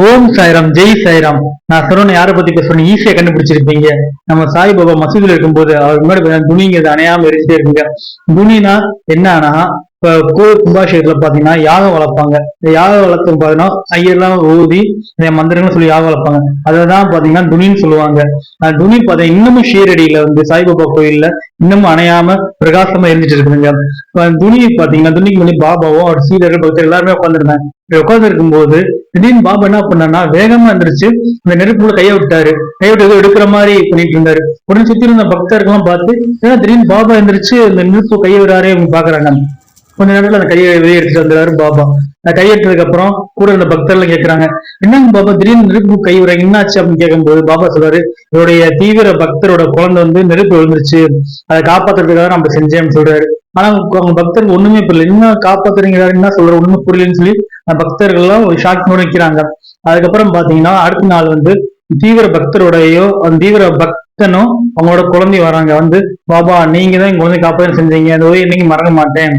ஓம் சாய்ராம் ஜெய் சாய்ராம். நான் சொன்ன யாரை பத்தி பேசுறேன் ஈஸியா கண்டுபிடிச்சிருப்பீங்க. நம்ம சாய்பாபா மசூதியில் இருக்கும்போது அவர் முன்னாடி துணிங்கிறது அணையாம எரிச்சுட்டே இருக்குங்க. துணினா என்னன்னா கோ கோவில் கும்பாஷேகத்துல பாத்தீங்கன்னா யாகம் வளர்ப்பாங்க. இந்த யாகம் வளர்த்து பாத்தீங்கன்னா ஐயர்லாம் ஊதி இந்த மந்திரங்கள் சொல்லி யாகம் வளர்ப்பாங்க. அததான் பாத்தீங்கன்னா துணின்னு சொல்லுவாங்க. துணி பாத்தீங்கன்னா இன்னமும் ஷீரடியில வந்து சாய்பாபா கோயில்ல இன்னமும் அணையாம பிரகாசமா இருந்துட்டு இருக்குதுங்க. துணி பாத்தீங்கன்னா துணிக்கு முன்னாடி பாபாவும் அவர் சீரர்கள் பக்தர் எல்லாருமே உட்காந்துருந்தாங்க உட்கார்ந்து இருக்கும்போது திடீர்னு பாபா என்ன பண்ணான்னா வேகமா எந்திரிச்சு அந்த நெருப்புல கையை விட்டாரு. கையை விட்டு ஏதோ எடுக்கிற மாதிரி பண்ணிட்டு இருந்தாரு. உடனே சுத்தி இருந்த பக்தர்கள்லாம் பார்த்து ஏன்னா திடீர்னு பாபா எந்திரிச்சு அந்த நெருப்பு கையை விடாரே அவங்க பாக்குறாங்க. கொஞ்ச நேரத்துல அந்த கையை வெளியே எடுத்துட்டு வந்துடுறாரு பாபா. அந்த கையெடுத்ததுக்கு அப்புறம் கூட இருந்த பக்தர்கள் கேட்கிறாங்க என்னங்க பாபா திடீர்னு நெருப்பு கை விடுறாங்க என்னாச்சு? அப்படின்னு கேட்கும்போது பாபா சொல்றாரு இவருடைய தீவிர பக்தரோட குழந்தை வந்து நெருப்பு விழுந்துருச்சு. அதை காப்பாத்துறதுக்காக நம்ம செஞ்சேன்னு சொல்றாரு. ஆனா அவங்க பக்தர்கள் ஒண்ணுமே புரியல. என்ன காப்பாத்துறீங்கிறாரு என்ன சொல்ற? ஒண்ணுமே புரியலன்னு சொல்லி அந்த பக்தர்கள் எல்லாம் ஒரு ஷாக் நிற்கிறாங்க அதுக்கப்புறம் பாத்தீங்கன்னா அடுத்த நாள் வந்து தீவிர பக்தருடையோ அந்த தீவிர பக்தனும் அவங்களோட குழந்தை வராங்க. வந்து பாபா நீங்க தான் என் குழந்தை காப்பாற்ற செஞ்சீங்க. அந்த ஓய் இன்னைக்கு மறக்க மாட்டேன்.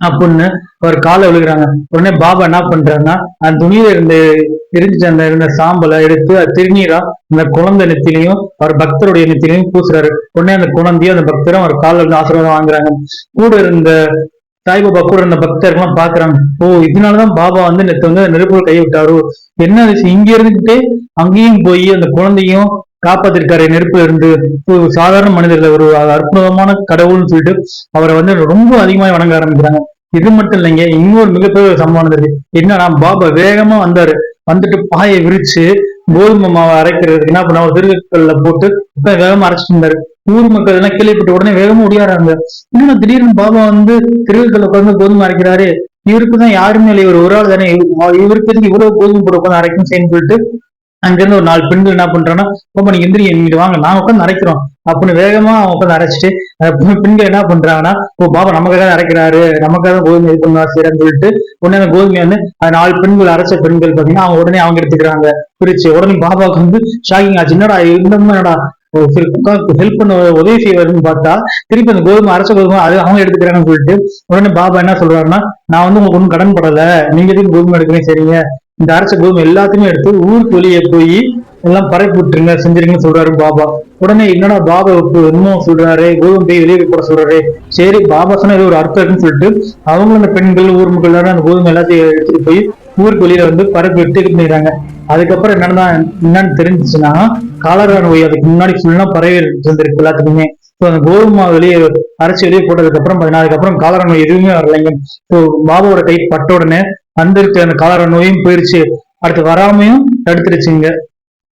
அப்படின்னு ஒரு காலை விழுகிறாங்க. உடனே பாபா என்ன பண்றாருன்னா அந்த துணியில இருந்து எரிஞ்சிட்டு அந்த இருந்த சாம்பலை எடுத்து அது திருநீரா அந்த குழந்தை நெத்திலையும் அவர் பக்தருடைய நெத்திலையும் பூசுறாரு. உடனே அந்த குழந்தையும் அந்த பக்தரும் அவர் காலில் இருந்து ஆசீர்வாதம் வாங்குறாங்க. கூட இருந்த சாய்பாபா கூட இருந்த பக்தர்கள்லாம் பாக்குறாங்க ஓ இதனாலதான் பாபா வந்து நேற்று வந்து நெருப்புல கைவிட்டாரு? என்ன விஷயம்? இங்க இருந்துகிட்டே அங்கேயும் போய் அந்த குழந்தையும் காப்பாத்திருக்காரு நெருப்புல இருந்து சாதாரண மனிதர்ல ஒரு அற்புதமான கடவுள்னு சொல்லிட்டு அவரை வந்து ரொம்ப அதிகமாக வணங்க ஆரம்பிக்கிறாங்க. இது மட்டும் இல்லைங்க இன்னொரு மிகப்பெரிய ஒரு சம்பவம் நடந்தது. என்னன்னா பாபா வேகமா வந்தாரு. வந்துட்டு பாயை விரிச்சு கோதுமை மாவை அரைக்கிறதுக்கு என்ன பண்ண திருக்கல்ல போட்டு வேகமா அரைச்சிட்டு இருந்தாரு. ஊர் மக்கள் எல்லாம் கேள்விப்பட்ட உடனே வேகமா ஒடியாடுறாங்க இன்னும் திடீர்னு பாபா வந்து திருக்கல்ல உட்காந்து கோதுமை அரைக்கிறாரு. இவருக்கு தான் யாருமே இல்லை. இவர் ஒரு ஆள் தானே. இவருக்கு இவ்வளவு கோதுமை போட்டு உட்காந்து அரைக்கும் செய்யு சொல்லிட்டு அங்கிருந்து ஒரு நாலு பெண்கள் என்ன பண்றாங்கன்னா பாப்பா நீங்க எந்திரி எங்கிட்டு வாங்க நாங்க உட்காந்து அரைக்கிறோம். அப்படின்னு வேகமா அவங்க உட்காந்து அரைச்சிட்டு பெண்கள் என்ன பண்றாங்கன்னா ஓ பாபா நமக்காக அரைக்கிறாரு நமக்காக கோதுமை இது பண்ணுவா செய்யறன்னு சொல்லிட்டு உடனே அந்த கோதுமை வந்து அந்த நாலு பெண்கள் அரைச்ச பெண்கள் பாத்தீங்கன்னா அவங்க உடனே அவங்க எடுத்துக்கிறாங்க. பிரிச்சு உடனே பாபாவுக்கு வந்து ஷாக்கிங் ஆச்சு. என்னடா இருந்தோம்னா என்னடா ஹெல்ப் பண்ண உதவி செய்வாருன்னு பார்த்தா திருப்பி அந்த கோதுமை அரைச்ச கோதுமை அது அவங்க எடுத்துக்கிறாங்கன்னு சொல்லிட்டு உடனே பாபா என்ன சொல்றாருன்னா நான் வந்து உங்களுக்கு ஒன்றும் கடன் படல. நீங்க எதுக்கு கோதுமை எடுக்கிறேன் சரிங்க இந்த அரைச்ச கோதுமை எல்லாத்தையுமே எடுத்து ஊருக்கு வெளியே போய் எல்லாம் பரப்பி விட்டுருங்க செஞ்சிருங்கன்னு சொல்றாரு பாபா. உடனே என்னடா பாபா இன்னும் சொல்றாரு கோதுமை போய் வெளியே போட சொல்றாரு. சரி பாபா சொன்னா இது ஒரு அர்த்தம் இருக்குன்னு சொல்லிட்டு அவங்களும் அந்த பெண்கள் ஊர் மக்கள் எல்லாரும் அந்த கோதுமை எல்லாத்தையும் எடுத்துட்டு போய் ஊருக்கு வெளியில வந்து பரப்பி விட்டு இது பண்ணிடுறாங்க. அதுக்கப்புறம் என்னன்னா என்னன்னு தெரிஞ்சிச்சுன்னா காலரா நோய் அதுக்கு முன்னாடி ஃபுல்லா பரவி இருந்திருக்கு எல்லாத்துக்குமே. ஸோ அந்த கோதுமை வெளியே அரைச்சி வெளியே போட்டதுக்கு அப்புறம் அதுக்கப்புறம் காலரா நோய் எதுவுமே வரலைங்க ஸோ பாபாவோட கை பட்ட உடனே வந்திருக்க அந்த காலரா நோயும் போயிருச்சு. அடுத்து வராமையும் தடுத்துருச்சுங்க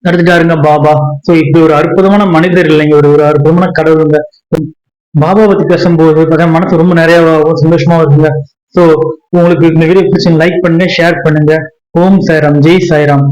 தடுத்துட்டாருங்க பாபா. சோ இப்படி ஒரு அற்புதமான மனிதர் இல்லைங்க ஒரு ஒரு அற்புதமான கடவுளுங்க பாபா பத்தி பேசும்போது பார்த்தீங்கன்னா மனசு ரொம்ப நிறைய சந்தோஷமா இருக்குங்க. சோ உங்களுக்கு இந்த வீடியோ பிடிச்சி லைக் பண்ணுங்க ஷேர் பண்ணுங்க. ஓம் சாய்ராம். ஜெய் சாய்ராம்.